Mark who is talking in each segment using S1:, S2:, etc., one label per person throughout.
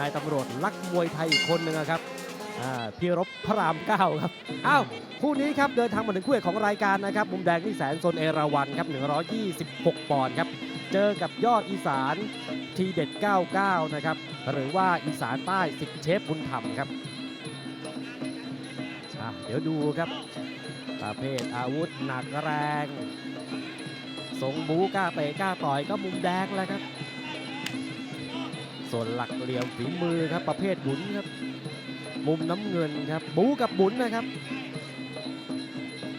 S1: นายตำรวจรักมวยไทยอีกคนหนึ่งนะครับพี่รบพระรามเก้าครับอ้าวคู่นี้ครับเดินทางมาถึงคู่เอกของรายการนะครับมุมแดงนี่แสนโซนเอราวันครับ126 ปอนด์ครับเจอกับยอดอีสานทีเด็ด 99 นะครับหรือว่าอีสานใต้สิทธิเชฟบุญธรรมครับเดี๋ยวดูครับประเภทอาวุธหนักแรงทรงบูก้าเตะก้าต่อยก็มุมแดงแล้วครับ ส่วนหลักเหลี่ยมฝีมือครับประเภทบุญครับ มุมน้ำเงินครับ บูกับบุญนะครับ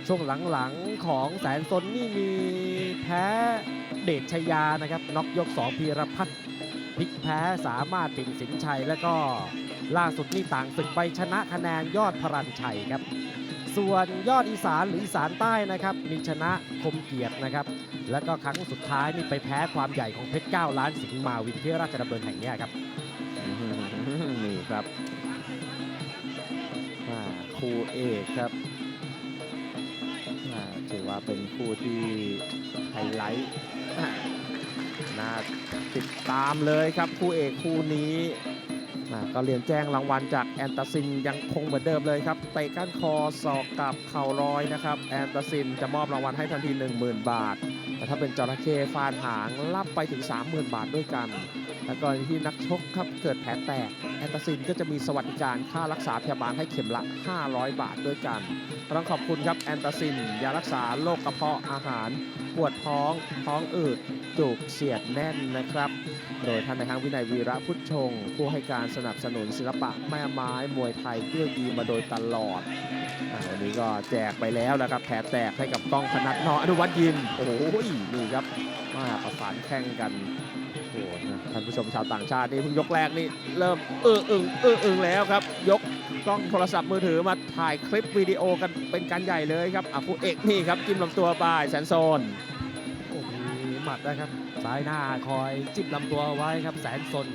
S1: ช่วงหลังๆของแสนซนนี่มีแพ้เดชชยานะครับน็อกยก2พีรพัฒน์พลิกแพ้สามารถปิ่นสินชัย แล้วก็ล่าสุดนี่ต่างศึกไปชนะคะแนนยอดพรันชัยครับ ส่วนยอดอีสานหรืออีสานใต้นะครับมีชนะคมเกียรตินะครับ แล้วก็ครั้งสุดท้ายนี่ไปแพ้ความใหญ่ของเพชร9ล้านสิงห์มาวินที่ราชดำเนินแห่งเนี้ยครับ
S2: นี่ครับอ่าคู่เอกครับอ่าถือว่าเป็นคู่ที่ไฮไลท์น่าติดตามเลยครับคู่เอกคู่นี้ ก็เรียนแจ้งรางวัลจากแอนตาซินยังคงเหมือนเดิมเลยครับเตะก้านคอศอกกับเข่าร้อยนะครับแอนตาซินจะมอบรางวัลให้ทันที 10,000 บาท แต่ถ้าเป็นจระเข้ฟาดหางรับไปถึง 30,000 บาทด้วยกัน และกรณีที่นักชกครับเกิดแผลแตกแอนตาซินก็จะมีสวัสดิการค่ารักษาพยาบาลให้เข็มละ 500 บาทด้วยกันต้องขอบคุณครับแอนตาซินยารักษาโรคกระเพาะอาหารปวดท้องท้องอืดจุกเสียดแน่นนะครับ โดยท่านในห้างวินัยวีระพุทธชงผู้ให้การสนับสนุนศิลปะแม่ไม้มวยไทยด้วยดีมาโดยตลอดอาวันนี้ก็แจกไปแล้วนะครับแผลแตกให้กับกล้องพนัทนออนุวัฒน์ยิมโอ้ยนี่ครับมาประสานแข่งกันโอ้ท่านผู้ชมชาวต่างชาตินี่เพิ่งยกแรกนี่เริ่มเอออึงเอออึงแล้วครับ ยกกล้องโทรศัพท์มือถือมาถ่ายคลิปวิดีโอกันเป็นการใหญ่เลยครับอะคู่เอกนี่ครับจิ้มลำตัวไปแสนโซน
S1: โอ้มีหมัดนะครับซ้ายหน้าคอยจิ้มลำตัวไว้ครับแสนสน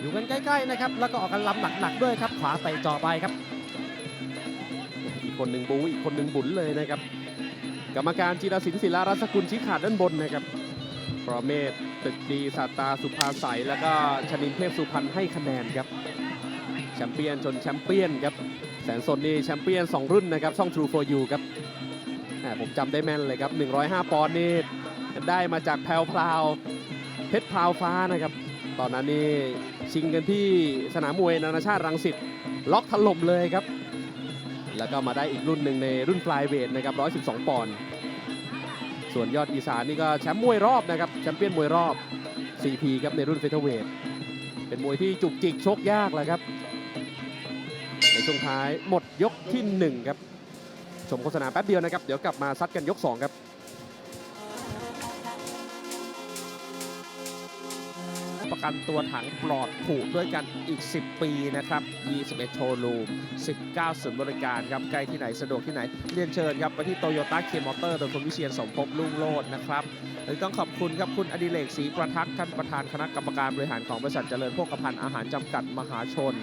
S1: อยู่กันใกล้ๆนะครับ แล้วก็ออกกันลำหนักๆด้วยครับ ขวาเตะจ่อไปครับ
S2: อีกคนหนึ่งบู อีกคนหนึ่งบุญเลยนะครับ กรรมการจีรศิลป์ศิลารัศกุลชี้ขาดด้านบนนะครับประเมศตึกดีสาตาสุภาใสแล้วก็ชนินเทพสุพรรณให้คะแนนครับแชมเปี้ยนจนแชมเปี้ยนครับแสนสนนี่แชมเปี้ยน 2 รุ่นนะครับช่อง True for You ครับผมจำได้แม่นเลยครับ 105 ปอนด์นี่ได้มาจากแพรวพราวเพชรพราวฟ้านะครับ ตอนนั้นนี่ ชิงกันที่สนามมวยนานาชาติรังสิตล็อกถล่มเลยครับ แล้วก็มาได้อีกรุ่นหนึ่งในรุ่นฟลายเวทนะครับ 112 ปอนด์ส่วนยอดอีสานนี่ก็แชมป์มวยรอบนะครับแชมเปี้ยนมวยรอบ CP ครับในรุ่นเฟเธอร์เวทเป็นมวยที่จุกจิกชกยากแหละครับ ในช่วงท้ายหมดยกที่ 1 ครับ ชมโฆษณาแป๊บเดียวนะครับ เดี๋ยวกลับมาซัดกันยก 2 ครับ ประกันตัวถังปลอดผูกด้วยกันอีก 10 ปีนะครับ 21 โชว์รูม 19ศูนย์บริการครับใกล้ที่ไหนสะดวกที่ไหน เรียนเชิญครับไปที่โตโยต้าเคมอเตอร์โดยคุณวิเชียนสมภพลุ่งโลดนะครับต้องขอบคุณครับคุณอดิเรกศรีประทักษ์ท่านประธานคณะกรรมการบริหารของบริษัทเจริญโภคภัณฑ์อาหารจำกัดมหาชน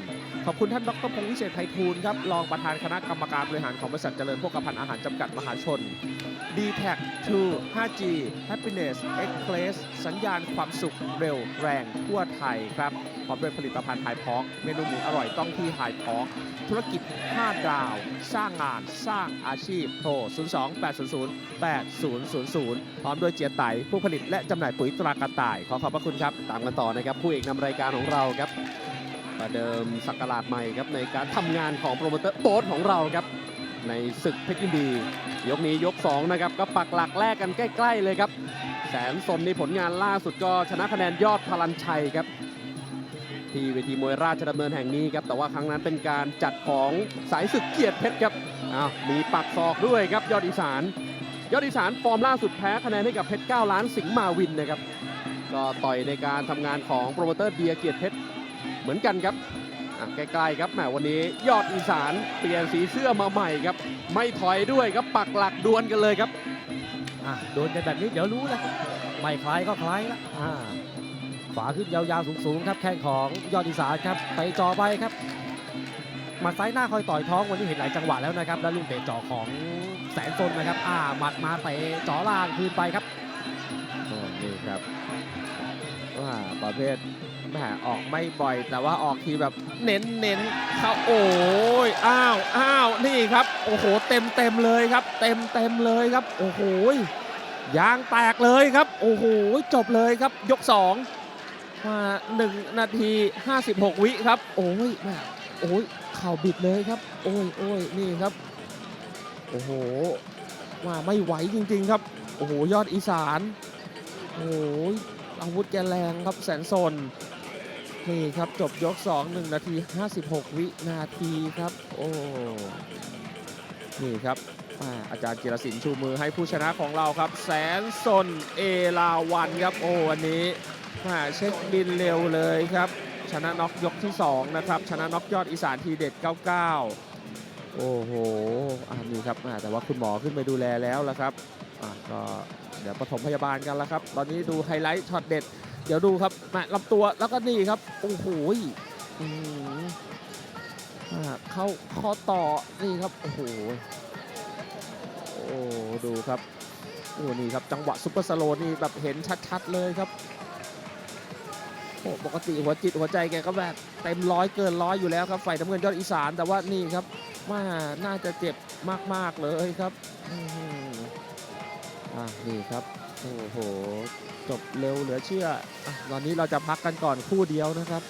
S2: ขอบคุณท่านดรพงษ์วิเศษไพฑูรย์ครับรองประธานคณะกรรมการบริหารของบริษัทเจริญโภคภัณฑ์อาหารจำกัดมหาชน d t a c 2 5G Happiness Express สัญญาณความสุขเร็วแรงทั่วไทยครับพร้อมด้วยผลิตภัณฑ์ไฮพอกเมนูหมูอร่อยต้องที่ไฮพอกธุรกิจ 5 ดาว สร้างงานสร้างอาชีพโทร 02 800 8000 พร้อมด้วยเจียไตผู้ผลิตและจำหน่ายปุ๋ยตรากระต่าย ขอขอบพระคุณครับ ตามกันต่อนะครับคู่เอกนำรายการของเราครับ ประเดิมสักราชใหม่ครับในการทำงานของโปรโมเตอร์โต๊ดของเราครับ ในศึกเพชรยินดี ยกนี้ยก 2 นะครับ ก็ปักหลักแรกกันใกล้ ๆ เลยครับ แสนสนในผลงานล่าสุดก็ชนะคะแนนยอดพลันชัยครับที่เวทีมวยราชดำเนินแห่งนี้ครับ แต่ว่าครั้งนั้นเป็นการจัดของสายศึกเกียรติเพชรครับอ้าวมีปักศอกด้วยครับยอดอีสาน ยอดอีสานฟอร์มล่าสุดแพ้คะแนนให้กับเพชร9ล้านสิงห์มาวินนะครับ ก็ต่อยในการทำงานของโปรโมเตอร์เดียเกียรติเพชรเหมือนกันครับ ใกล้ๆครับแหมวันนี้ยอดอีสานเปลี่ยนสีเสื้อมาใหม่ครับ ไม่ถอยด้วยครับปักหลักดวลกันเลยครับ
S1: อะโดนกันแบบนี้เดี๋ยวรู้แล้วไม่คล้ายก็คล้ายละอ่าขวาขึ้นยาวๆสูงๆครับแข้งของยอดอีสานครับไปจ่อไปครับหมัดซ้ายหน้าคอยต่อยท้องวันนี้เห็นหลายจังหวะแล้วนะครับ แล้วลูกเตะจ่อของแสนซนนะครับ อ่าหมัดมาเตะจ่อล่างคืนไปครับ
S2: โอ้ นี่ครับโอ้อ่าประเภทแหมออกไม่บ่อย แต่ว่าออกทีแบบเน้นเน้นเขาโอ้ยอ้าวอ้าวนี่ครับ โอ้โหเต็มเต็มเลยครับ เต็มเต็มเลยครับ โอ้โหยางแตกเลยครับ โอ้โหจบเลยครับ ยกสองมา1นาที 56 วิครับ โอ้ยแม่โอ้ยเข่าบิดเลยครับ โอ้ยโอ้ยนี่ครับ โอ้โหว่าไม่ไหวจริง ๆ ครับ โอ้โห ยอดอีสาน โอ้โหอาวุธแกแรงครับแสนสนนี่ครับจบยก 2 1 นาที 56 วินาทีครับ โอ้นี่ครับอาจารย์จิรศิลป์ชูมือให้ผู้ชนะของเราครับ แสนสนเอลาวันครับโอ้วันนี้มาเช็คบินเร็วเลยครับ ชนะน็อกยกที่ 2 นะครับ ชนะน็อกยอดอีสานทีเด็ด 99 โอ้โหอ่านี่ครับแต่ว่าคุณหมอขึ้นไปดูแลแล้วละครับอ่าก็ เดี๋ยวปฐมพยาบาลกันแล้วครับ ตอนนี้ดูไฮไลท์ช็อตเด็ด เดี๋ยวดูครับมาลำตัวแล้วก็นี่ครับ โอ้โหอื้อหืออ่าเข้าข้อต่อนี่ครับ โอ้โห โอ้ดูครับโอ้นี่ครับจังหวะซุปเปอร์สโลนี่แบบเห็นชัดๆเลยครับโอ้ปกติหัวจิตหัวใจแกก็แบบเต็มร้อยเกินร้อยอยู่แล้วครับฝ่ายน้ำเงินยอดอีสานแต่ว่านี่ครับว่าน่าจะเจ็บมากๆเลยครับ อะนี่ครับโอ้โหจบเร็วเหลือเชื่ออะตอนนี้เราจะพักกันก่อนคู่เดียวนะครับ